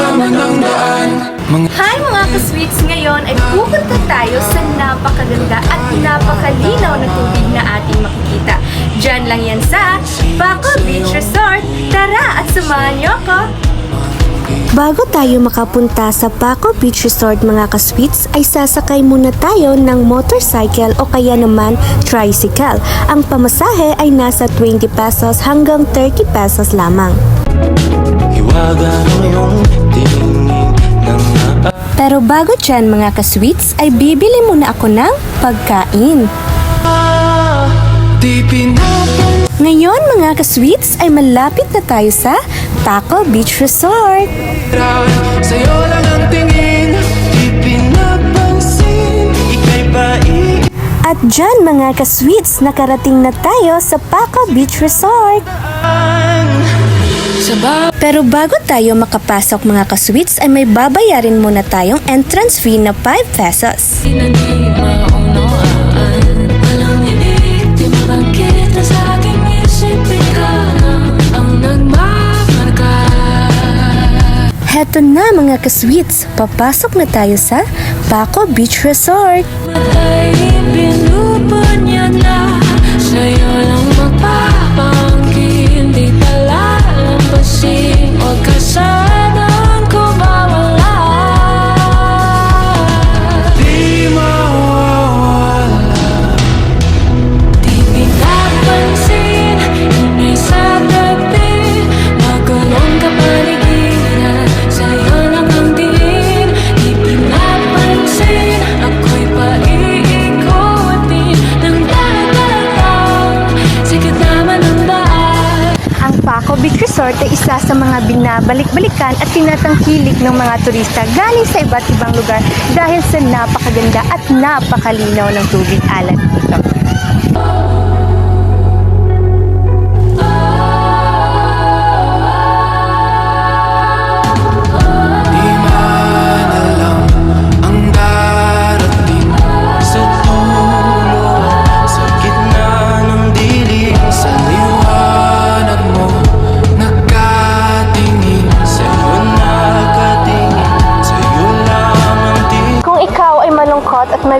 naman ang daan Mga Hi mga ka-sweets! Ngayon ay pupunta tayo sa napakaganda at napakalinaw na tubig na ating makikita. Diyan lang yan sa Baco Beach Resort. Tara at samahan niyo ako! Bago tayo makapunta sa Paco Beach Resort mga kasweets ay sasakay muna tayo ng motorcycle o kaya naman tricycle. Ang pamasahe ay nasa 20 pesos hanggang 30 pesos lamang. hiwaga ng iyong tingin Nang naa Pero bago dyan mga kasweets ay bibili muna ako ng pagkain. Ngayon mga kasweets ay malapit na tayo sa Paco Beach Resort. Sa'yo lang ang tingin Di pinapansin Ika'y paiging At dyan mga kasweets nakarating na tayo sa Paco Beach Resort. Pero bago tayo makapasok mga kasweets ay may babayarin muna tayong entrance fee na 5 pesos. Heto na mga kasweets, papasok na tayo sa Paco Beach Resort. Matay binubunyag niya na Beach Resort ay isa sa mga binabalik-balikan at tinatangkilik ng mga turista galing sa iba't ibang lugar dahil sa napakaganda at napakalinaw ng tubig alat dito.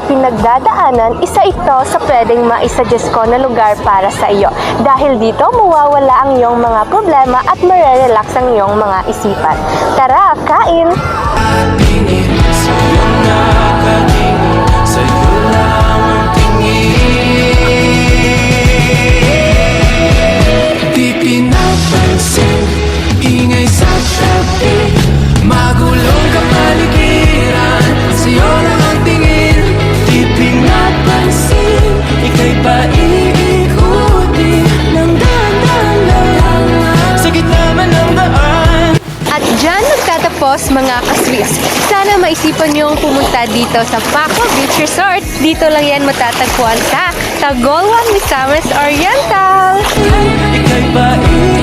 Pinagdadaanan, isa ito sa pwedeng maisuggest ko na lugar para sa iyo. Dahil dito, mawawala ang iyong mga problema at marerelax ang iyong mga isipan. Tara, kain! Tingin magtatapos mga ka-sweets. Sana maisipan niyong pumunta dito sa Paco Beach Resort. Dito lang yan matatagpuan sa Tagolwan, Misamis Oriental. Ika'y paiikutin